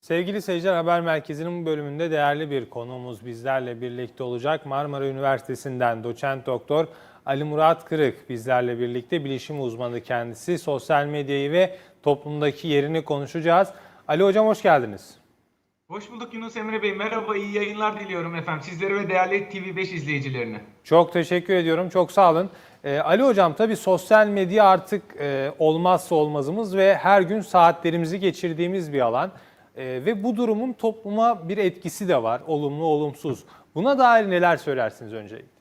Sevgili seyirciler Haber Merkezi'nin bu bölümünde değerli bir konuğumuz bizlerle birlikte olacak. Marmara Üniversitesi'nden doçent doktor Ali Murat Kırık bizlerle birlikte bilişim uzmanı kendisi. Sosyal medyayı ve toplumdaki yerini konuşacağız. Ali Hocam hoş geldiniz. Hoş bulduk Yunus Emre Bey. Merhaba, iyi yayınlar diliyorum efendim. Sizlere ve değerli TV5 izleyicilerine. Çok teşekkür ediyorum. Çok sağ olun. Ee, Ali Hocam tabii sosyal medya artık e, olmazsa olmazımız ve her gün saatlerimizi geçirdiğimiz bir alan. E, ve bu durumun topluma bir etkisi de var. Olumlu, olumsuz. Buna dair neler söylersiniz öncelikle?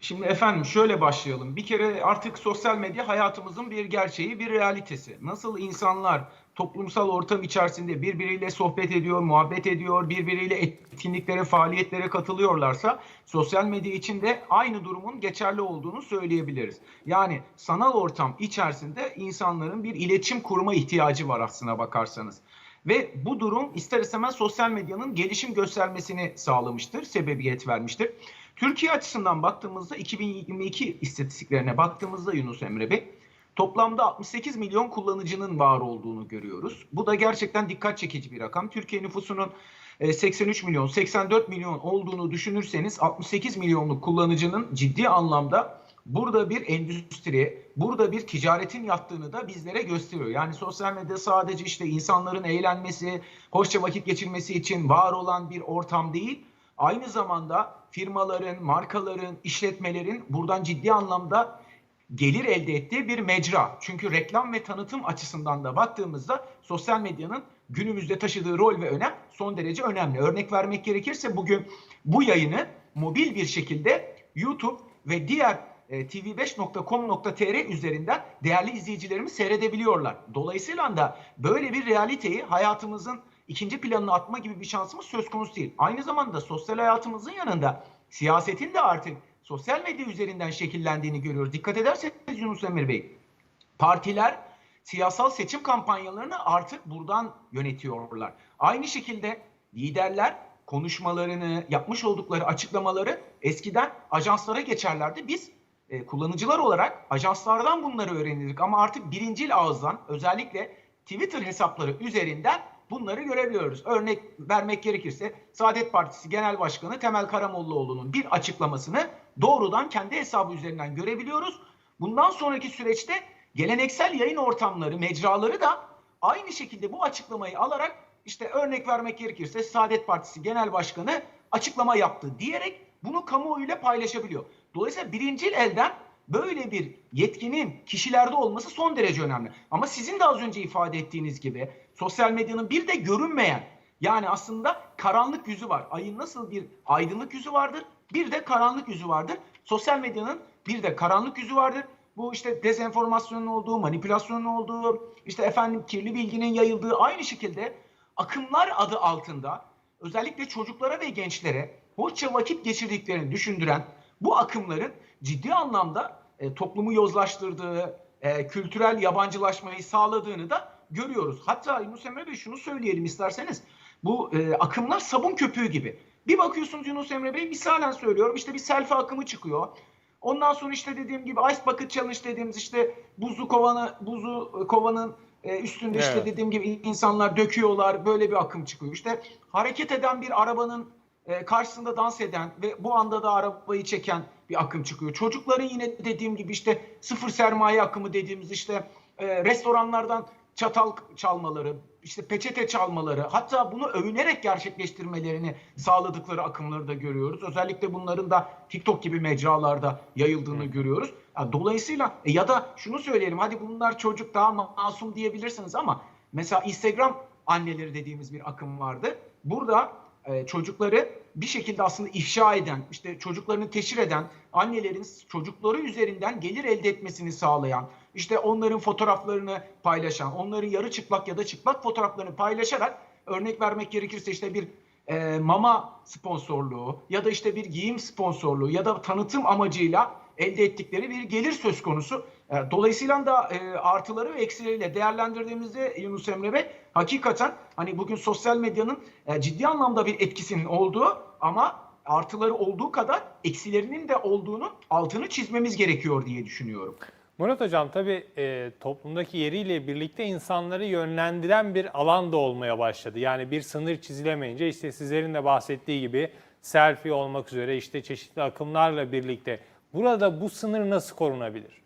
Şimdi efendim şöyle başlayalım. Bir kere artık sosyal medya hayatımızın bir gerçeği, bir realitesi. Nasıl insanlar toplumsal ortam içerisinde birbiriyle sohbet ediyor, muhabbet ediyor, birbiriyle etkinliklere, faaliyetlere katılıyorlarsa sosyal medya için de aynı durumun geçerli olduğunu söyleyebiliriz. Yani sanal ortam içerisinde insanların bir iletişim kurma ihtiyacı var aslına bakarsanız. Ve bu durum ister istemez sosyal medyanın gelişim göstermesini sağlamıştır, sebebiyet vermiştir. Türkiye açısından baktığımızda 2022 istatistiklerine baktığımızda Yunus Emre Bey toplamda 68 milyon kullanıcının var olduğunu görüyoruz. Bu da gerçekten dikkat çekici bir rakam. Türkiye nüfusunun e, 83 milyon, 84 milyon olduğunu düşünürseniz 68 milyonluk kullanıcının ciddi anlamda burada bir endüstri, burada bir ticaretin yattığını da bizlere gösteriyor. Yani sosyal medya sadece işte insanların eğlenmesi, hoşça vakit geçirmesi için var olan bir ortam değil. Aynı zamanda firmaların, markaların, işletmelerin buradan ciddi anlamda gelir elde ettiği bir mecra. Çünkü reklam ve tanıtım açısından da baktığımızda sosyal medyanın günümüzde taşıdığı rol ve önem son derece önemli. Örnek vermek gerekirse bugün bu yayını mobil bir şekilde YouTube ve diğer tv5.com.tr üzerinden değerli izleyicilerimiz seyredebiliyorlar. Dolayısıyla da böyle bir realiteyi hayatımızın ikinci planına atma gibi bir şansımız söz konusu değil. Aynı zamanda sosyal hayatımızın yanında siyasetin de artık sosyal medya üzerinden şekillendiğini görüyoruz. Dikkat ederseniz Yunus Emir Bey, partiler siyasal seçim kampanyalarını artık buradan yönetiyorlar. Aynı şekilde liderler konuşmalarını, yapmış oldukları açıklamaları eskiden ajanslara geçerlerdi. Biz e, kullanıcılar olarak ajanslardan bunları öğrenirdik ama artık birincil ağızdan özellikle Twitter hesapları üzerinden bunları görebiliyoruz. Örnek vermek gerekirse Saadet Partisi Genel Başkanı Temel Karamollaoğlu'nun bir açıklamasını doğrudan kendi hesabı üzerinden görebiliyoruz. Bundan sonraki süreçte geleneksel yayın ortamları, mecraları da aynı şekilde bu açıklamayı alarak işte örnek vermek gerekirse Saadet Partisi Genel Başkanı açıklama yaptı diyerek bunu kamuoyuyla paylaşabiliyor. Dolayısıyla birincil elden böyle bir yetkinin kişilerde olması son derece önemli. Ama sizin de az önce ifade ettiğiniz gibi sosyal medyanın bir de görünmeyen yani aslında karanlık yüzü var. Ayın nasıl bir aydınlık yüzü vardır bir de karanlık yüzü vardır. Sosyal medyanın bir de karanlık yüzü vardır. Bu işte dezenformasyonun olduğu, manipülasyonun olduğu, işte efendim kirli bilginin yayıldığı aynı şekilde akımlar adı altında özellikle çocuklara ve gençlere hoşça vakit geçirdiklerini düşündüren bu akımların ciddi anlamda e, toplumu yozlaştırdığı, e, kültürel yabancılaşmayı sağladığını da görüyoruz. Hatta Yunus Emre Bey şunu söyleyelim isterseniz. Bu e, akımlar sabun köpüğü gibi. Bir bakıyorsunuz Yunus Emre Bey misalen söylüyorum işte bir selfie akımı çıkıyor. Ondan sonra işte dediğim gibi Ice Bucket Challenge dediğimiz işte buzlu kovanı buzu kovanın e, üstünde işte Evet. dediğim gibi insanlar döküyorlar. Böyle bir akım çıkıyor. İşte hareket eden bir arabanın e, karşısında dans eden ve bu anda da arabayı çeken bir akım çıkıyor. Çocukların yine dediğim gibi işte sıfır sermaye akımı dediğimiz işte e, restoranlardan çatal çalmaları, işte peçete çalmaları, hatta bunu övünerek gerçekleştirmelerini sağladıkları akımları da görüyoruz. Özellikle bunların da TikTok gibi mecralarda yayıldığını görüyoruz. Ya Dolayısıyla e, ya da şunu söyleyelim, hadi bunlar çocuk daha masum diyebilirsiniz ama mesela Instagram anneleri dediğimiz bir akım vardı. Burada e, çocukları bir şekilde aslında ifşa eden, işte çocuklarını teşhir eden, annelerin çocukları üzerinden gelir elde etmesini sağlayan, işte onların fotoğraflarını paylaşan, onların yarı çıplak ya da çıplak fotoğraflarını paylaşarak örnek vermek gerekirse işte bir e, mama sponsorluğu ya da işte bir giyim sponsorluğu ya da tanıtım amacıyla elde ettikleri bir gelir söz konusu. E, Dolayısıyla da e, artıları ve eksileriyle değerlendirdiğimizde Yunus Emre Bey hakikaten hani bugün sosyal medyanın e, ciddi anlamda bir etkisinin olduğu ama artıları olduğu kadar eksilerinin de olduğunu altını çizmemiz gerekiyor diye düşünüyorum. Murat Hocam tabii e, toplumdaki yeriyle birlikte insanları yönlendiren bir alan da olmaya başladı. Yani bir sınır çizilemeyince işte sizlerin de bahsettiği gibi selfie olmak üzere işte çeşitli akımlarla birlikte burada bu sınır nasıl korunabilir?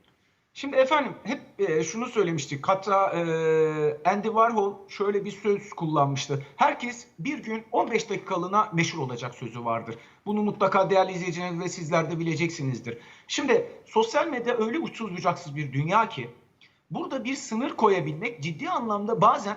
Şimdi efendim hep e, şunu söylemiştik. Hatta e, Andy Warhol şöyle bir söz kullanmıştı. Herkes bir gün 15 dakikalığına meşhur olacak sözü vardır. Bunu mutlaka değerli izleyicileriniz ve sizler de bileceksinizdir. Şimdi sosyal medya öyle uçsuz bucaksız bir dünya ki burada bir sınır koyabilmek ciddi anlamda bazen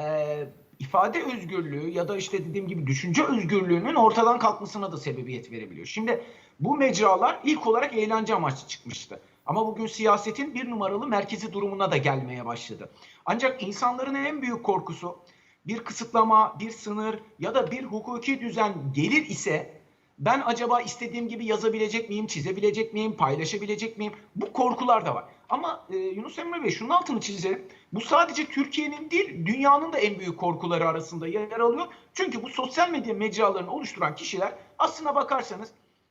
e, ifade özgürlüğü ya da işte dediğim gibi düşünce özgürlüğünün ortadan kalkmasına da sebebiyet verebiliyor. Şimdi bu mecralar ilk olarak eğlence amaçlı çıkmıştı. Ama bugün siyasetin bir numaralı merkezi durumuna da gelmeye başladı. Ancak insanların en büyük korkusu bir kısıtlama, bir sınır ya da bir hukuki düzen gelir ise ben acaba istediğim gibi yazabilecek miyim, çizebilecek miyim, paylaşabilecek miyim? Bu korkular da var. Ama e, Yunus Emre Bey şunun altını çizelim. Bu sadece Türkiye'nin değil, dünyanın da en büyük korkuları arasında yer alıyor. Çünkü bu sosyal medya mecralarını oluşturan kişiler aslına bakarsanız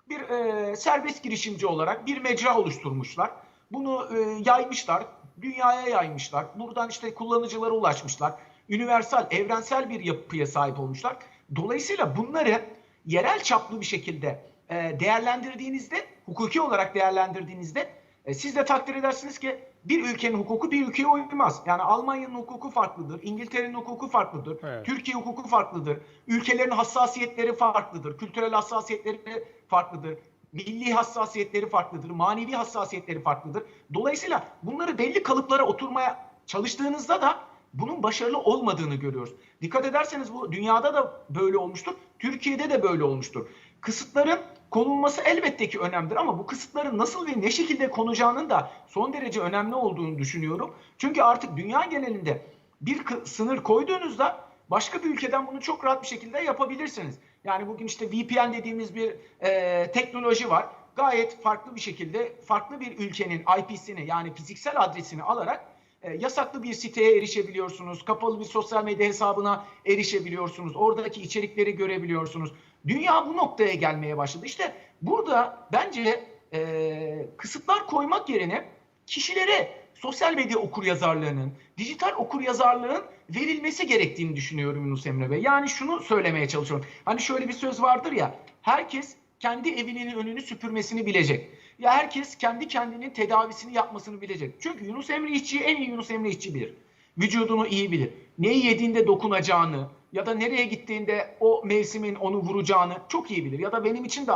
bir e, serbest girişimci olarak bir mecra oluşturmuşlar. Bunu e, yaymışlar, dünyaya yaymışlar. Buradan işte kullanıcılara ulaşmışlar. Universal, evrensel bir yapıya sahip olmuşlar. Dolayısıyla bunları yerel çaplı bir şekilde e, değerlendirdiğinizde, hukuki olarak değerlendirdiğinizde e, siz de takdir edersiniz ki bir ülkenin hukuku bir ülkeye uymaz. Yani Almanya'nın hukuku farklıdır, İngiltere'nin hukuku farklıdır, Evet. Türkiye hukuku farklıdır, ülkelerin hassasiyetleri farklıdır, kültürel hassasiyetleri farklıdır, milli hassasiyetleri farklıdır, manevi hassasiyetleri farklıdır. Dolayısıyla bunları belli kalıplara oturmaya çalıştığınızda da bunun başarılı olmadığını görüyoruz. Dikkat ederseniz bu dünyada da böyle olmuştur, Türkiye'de de böyle olmuştur. Kısıtların konulması elbette ki önemlidir ama bu kısıtların nasıl ve ne şekilde konacağının da son derece önemli olduğunu düşünüyorum. Çünkü artık dünya genelinde bir sınır koyduğunuzda başka bir ülkeden bunu çok rahat bir şekilde yapabilirsiniz. Yani bugün işte VPN dediğimiz bir e, teknoloji var. Gayet farklı bir şekilde farklı bir ülkenin IP'sini yani fiziksel adresini alarak e, yasaklı bir siteye erişebiliyorsunuz. Kapalı bir sosyal medya hesabına erişebiliyorsunuz. Oradaki içerikleri görebiliyorsunuz. Dünya bu noktaya gelmeye başladı. İşte burada bence e, kısıtlar koymak yerine kişilere sosyal medya okuryazarlığının, dijital okuryazarlığın verilmesi gerektiğini düşünüyorum Yunus Emre Bey. Yani şunu söylemeye çalışıyorum. Hani şöyle bir söz vardır ya, herkes kendi evinin önünü süpürmesini bilecek. Ya herkes kendi kendinin tedavisini yapmasını bilecek. Çünkü Yunus Emre İşçi'yi en iyi Yunus Emre İşçi bilir. Vücudunu iyi bilir. Neyi yediğinde dokunacağını ya da nereye gittiğinde o mevsimin onu vuracağını çok iyi bilir. Ya da benim için de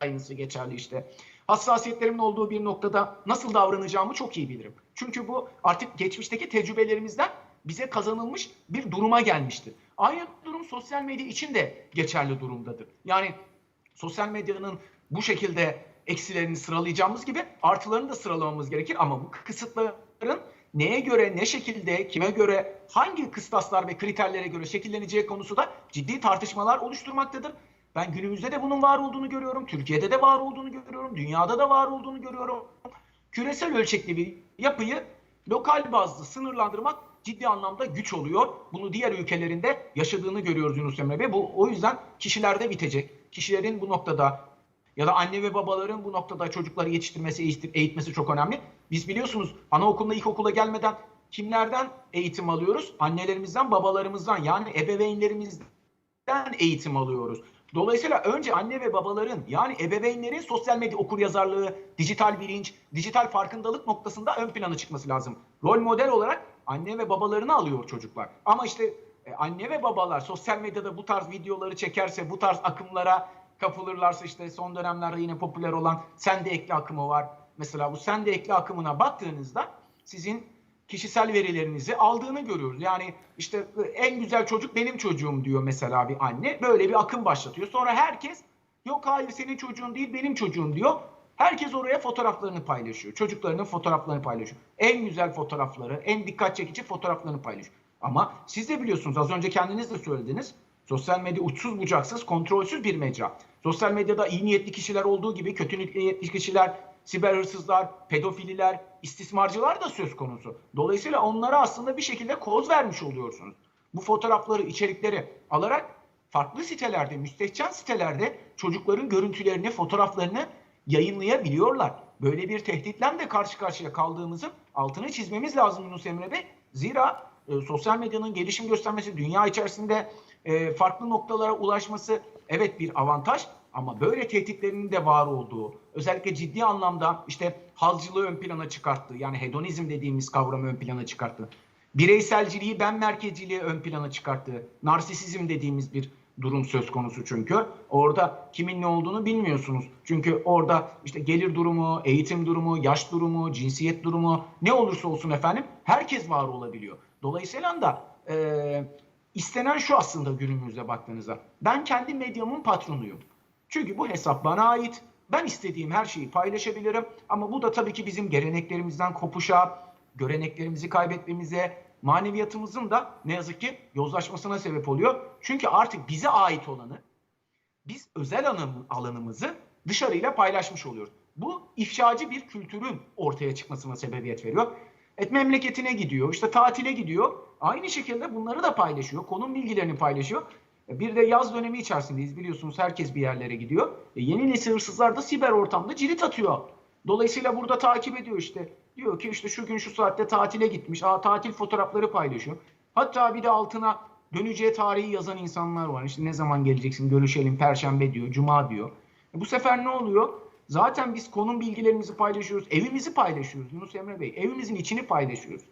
aynısı geçerli işte. Hassasiyetlerimin olduğu bir noktada nasıl davranacağımı çok iyi bilirim. Çünkü bu artık geçmişteki tecrübelerimizden bize kazanılmış bir duruma gelmiştir. Aynı durum sosyal medya için de geçerli durumdadır. Yani sosyal medyanın bu şekilde eksilerini sıralayacağımız gibi artılarını da sıralamamız gerekir. Ama bu kısıtların neye göre, ne şekilde, kime göre, hangi kıstaslar ve kriterlere göre şekilleneceği konusu da ciddi tartışmalar oluşturmaktadır. Ben günümüzde de bunun var olduğunu görüyorum. Türkiye'de de var olduğunu görüyorum. Dünyada da var olduğunu görüyorum. Küresel ölçekli bir yapıyı lokal bazlı sınırlandırmak ciddi anlamda güç oluyor. Bunu diğer ülkelerinde yaşadığını görüyoruz Yunus Emre Bey. Bu o yüzden kişilerde bitecek. Kişilerin bu noktada ya da anne ve babaların bu noktada çocukları yetiştirmesi, eğitmesi çok önemli. Biz biliyorsunuz anaokuluna, ilkokula gelmeden kimlerden eğitim alıyoruz? Annelerimizden, babalarımızdan yani ebeveynlerimizden eğitim alıyoruz. Dolayısıyla önce anne ve babaların yani ebeveynlerin sosyal medya okuryazarlığı, dijital bilinç, dijital farkındalık noktasında ön plana çıkması lazım. Rol model olarak anne ve babalarını alıyor çocuklar. Ama işte e, anne ve babalar sosyal medyada bu tarz videoları çekerse, bu tarz akımlara kapılırlarsa işte son dönemlerde yine popüler olan sende ekli akımı var. Mesela bu sende ekli akımına baktığınızda sizin kişisel verilerinizi aldığını görüyoruz. Yani işte en güzel çocuk benim çocuğum diyor mesela bir anne. Böyle bir akım başlatıyor. Sonra herkes yok hayır senin çocuğun değil benim çocuğum diyor. Herkes oraya fotoğraflarını paylaşıyor. Çocuklarının fotoğraflarını paylaşıyor. En güzel fotoğrafları, en dikkat çekici fotoğraflarını paylaşıyor. Ama siz de biliyorsunuz az önce kendiniz de söylediniz. Sosyal medya uçsuz bucaksız, kontrolsüz bir mecra. Sosyal medyada iyi niyetli kişiler olduğu gibi kötü niyetli kişiler, siber hırsızlar, pedofililer, istismarcılar da söz konusu. Dolayısıyla onlara aslında bir şekilde koz vermiş oluyorsunuz. Bu fotoğrafları, içerikleri alarak farklı sitelerde, müstehcen sitelerde çocukların görüntülerini, fotoğraflarını yayınlayabiliyorlar. böyle bir tehditle de karşı karşıya kaldığımızın altını çizmemiz lazım Yunus Emre Bey. Zira e, sosyal medyanın gelişim göstermesi, dünya içerisinde e, farklı noktalara ulaşması evet bir avantaj ama böyle tehditlerinin de var olduğu, özellikle ciddi anlamda işte halcılığı ön plana çıkarttı. Yani hedonizm dediğimiz kavramı ön plana çıkarttı. Bireyselciliği, ben merkezciliği ön plana çıkarttı. Narsisizm dediğimiz bir durum söz konusu çünkü. Orada kimin ne olduğunu bilmiyorsunuz. Çünkü orada işte gelir durumu, eğitim durumu, yaş durumu, cinsiyet durumu ne olursa olsun efendim herkes var olabiliyor. Dolayısıyla da e, istenen şu aslında günümüzde baktığınızda. Ben kendi medyamın patronuyum. Çünkü bu hesap bana ait. Ben istediğim her şeyi paylaşabilirim. Ama bu da tabii ki bizim geleneklerimizden kopuşa, göreneklerimizi kaybetmemize, maneviyatımızın da ne yazık ki yozlaşmasına sebep oluyor. Çünkü artık bize ait olanı, biz özel alanı- alanımızı dışarıyla paylaşmış oluyoruz. Bu ifşacı bir kültürün ortaya çıkmasına sebebiyet veriyor. Et memleketine gidiyor, işte tatile gidiyor. Aynı şekilde bunları da paylaşıyor. Konum bilgilerini paylaşıyor. Bir de yaz dönemi içerisindeyiz biliyorsunuz herkes bir yerlere gidiyor. E, yeni nesil hırsızlar da siber ortamda cirit atıyor. Dolayısıyla burada takip ediyor işte. Diyor ki işte şu gün şu saatte tatile gitmiş. Aa tatil fotoğrafları paylaşıyor. Hatta bir de altına döneceği tarihi yazan insanlar var. İşte ne zaman geleceksin görüşelim perşembe diyor, cuma diyor. E, bu sefer ne oluyor? Zaten biz konum bilgilerimizi paylaşıyoruz. Evimizi paylaşıyoruz Yunus Emre Bey. Evimizin içini paylaşıyoruz.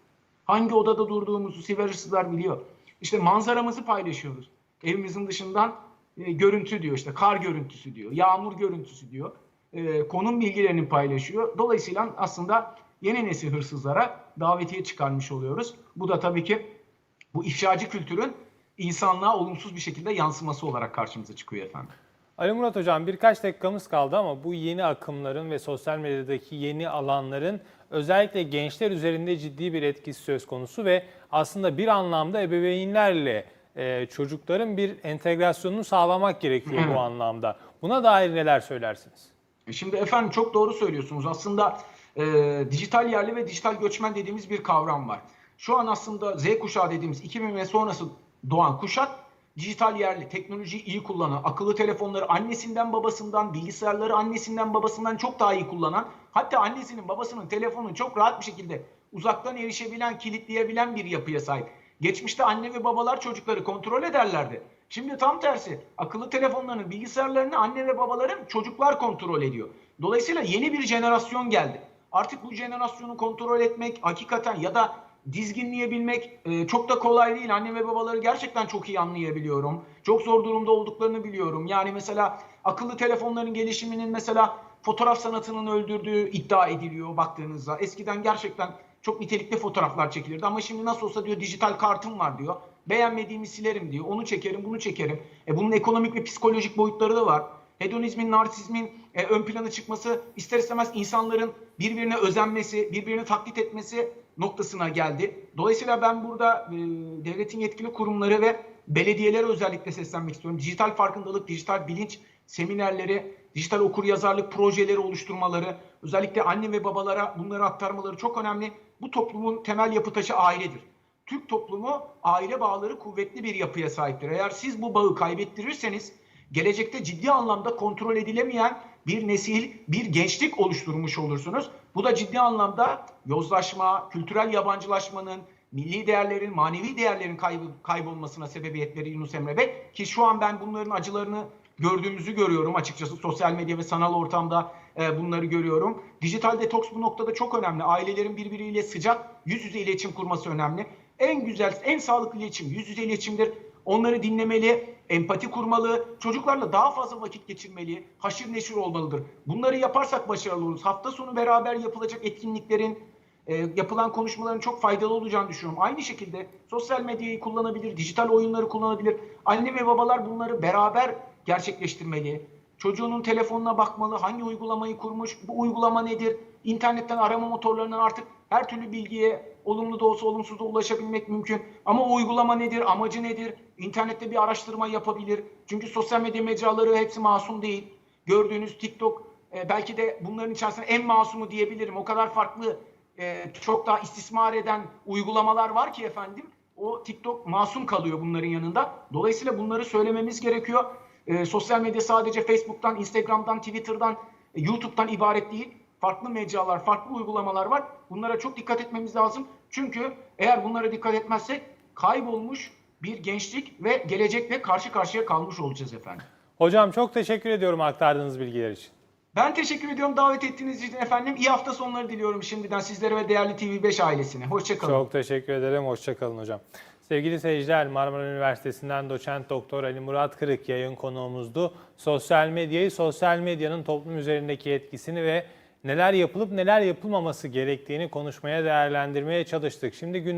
Hangi odada durduğumuzu siber hırsızlar biliyor. İşte manzaramızı paylaşıyoruz. Evimizin dışından e, görüntü diyor işte kar görüntüsü diyor, yağmur görüntüsü diyor. E, konum bilgilerini paylaşıyor. Dolayısıyla aslında yeni nesil hırsızlara davetiye çıkarmış oluyoruz. Bu da tabii ki bu ifşacı kültürün insanlığa olumsuz bir şekilde yansıması olarak karşımıza çıkıyor efendim. Ali Murat Hocam birkaç dakikamız kaldı ama bu yeni akımların ve sosyal medyadaki yeni alanların özellikle gençler üzerinde ciddi bir etkisi söz konusu ve aslında bir anlamda ebeveynlerle e, çocukların bir entegrasyonunu sağlamak gerekiyor bu anlamda. Buna dair neler söylersiniz? E Şimdi efendim çok doğru söylüyorsunuz. Aslında e, dijital yerli ve dijital göçmen dediğimiz bir kavram var. Şu an aslında Z kuşağı dediğimiz 2000 ve sonrası doğan kuşak dijital yerli, teknolojiyi iyi kullanan, akıllı telefonları annesinden babasından, bilgisayarları annesinden babasından çok daha iyi kullanan, hatta annesinin babasının telefonunu çok rahat bir şekilde uzaktan erişebilen, kilitleyebilen bir yapıya sahip. Geçmişte anne ve babalar çocukları kontrol ederlerdi. Şimdi tam tersi. Akıllı telefonlarını, bilgisayarlarını anne ve babaları çocuklar kontrol ediyor. Dolayısıyla yeni bir jenerasyon geldi. Artık bu jenerasyonu kontrol etmek hakikaten ya da dizginleyebilmek e, çok da kolay değil. Anne ve babaları gerçekten çok iyi anlayabiliyorum. Çok zor durumda olduklarını biliyorum. Yani mesela akıllı telefonların gelişiminin mesela fotoğraf sanatının öldürdüğü iddia ediliyor baktığınızda. Eskiden gerçekten çok nitelikli fotoğraflar çekilirdi ama şimdi nasıl olsa diyor dijital kartım var diyor. Beğenmediğimi silerim diyor. Onu çekerim, bunu çekerim. E bunun ekonomik ve psikolojik boyutları da var. Hedonizmin, narsizmin e, ön plana çıkması ister istemez insanların birbirine özenmesi, birbirini taklit etmesi noktasına geldi. Dolayısıyla ben burada e, devletin yetkili kurumları ve belediyelere özellikle seslenmek istiyorum. Dijital farkındalık, dijital bilinç seminerleri, dijital okur yazarlık projeleri oluşturmaları, özellikle anne ve babalara bunları aktarmaları çok önemli. Bu toplumun temel yapı taşı ailedir. Türk toplumu aile bağları kuvvetli bir yapıya sahiptir. Eğer siz bu bağı kaybettirirseniz gelecekte ciddi anlamda kontrol edilemeyen bir nesil, bir gençlik oluşturmuş olursunuz. Bu da ciddi anlamda yozlaşma, kültürel yabancılaşmanın, milli değerlerin, manevi değerlerin kaybı, kaybolmasına sebebiyet verir Yunus Emre Bey. Ki şu an ben bunların acılarını gördüğümüzü görüyorum açıkçası. Sosyal medya ve sanal ortamda e, bunları görüyorum. Dijital detoks bu noktada çok önemli. Ailelerin birbiriyle sıcak yüz yüze iletişim kurması önemli. En güzel, en sağlıklı iletişim yüz yüze iletişimdir. Onları dinlemeli, empati kurmalı, çocuklarla daha fazla vakit geçirmeli, haşır neşir olmalıdır. Bunları yaparsak başarılı oluruz. Hafta sonu beraber yapılacak etkinliklerin, e, yapılan konuşmaların çok faydalı olacağını düşünüyorum. Aynı şekilde sosyal medyayı kullanabilir, dijital oyunları kullanabilir. Anne ve babalar bunları beraber gerçekleştirmeli. Çocuğunun telefonuna bakmalı, hangi uygulamayı kurmuş, bu uygulama nedir? İnternetten arama motorlarından artık her türlü bilgiye olumlu da olsa olumsuz da ulaşabilmek mümkün. Ama o uygulama nedir, amacı nedir? İnternette bir araştırma yapabilir. Çünkü sosyal medya mecraları hepsi masum değil. Gördüğünüz TikTok e, belki de bunların içerisinde en masumu diyebilirim. O kadar farklı, e, çok daha istismar eden uygulamalar var ki efendim. O TikTok masum kalıyor bunların yanında. Dolayısıyla bunları söylememiz gerekiyor. E, sosyal medya sadece Facebook'tan, Instagram'dan, Twitter'dan, YouTube'dan ibaret değil. Farklı mecralar, farklı uygulamalar var. Bunlara çok dikkat etmemiz lazım. Çünkü eğer bunlara dikkat etmezsek kaybolmuş bir gençlik ve gelecekle karşı karşıya kalmış olacağız efendim. Hocam çok teşekkür ediyorum aktardığınız bilgiler için. Ben teşekkür ediyorum davet ettiğiniz için efendim. İyi hafta sonları diliyorum şimdiden sizlere ve değerli TV5 ailesine. Hoşçakalın. Çok teşekkür ederim. Hoşçakalın hocam. Sevgili seyirciler Marmara Üniversitesi'nden doçent doktor Ali Murat Kırık yayın konuğumuzdu. Sosyal medyayı, sosyal medyanın toplum üzerindeki etkisini ve neler yapılıp neler yapılmaması gerektiğini konuşmaya, değerlendirmeye çalıştık. Şimdi gündem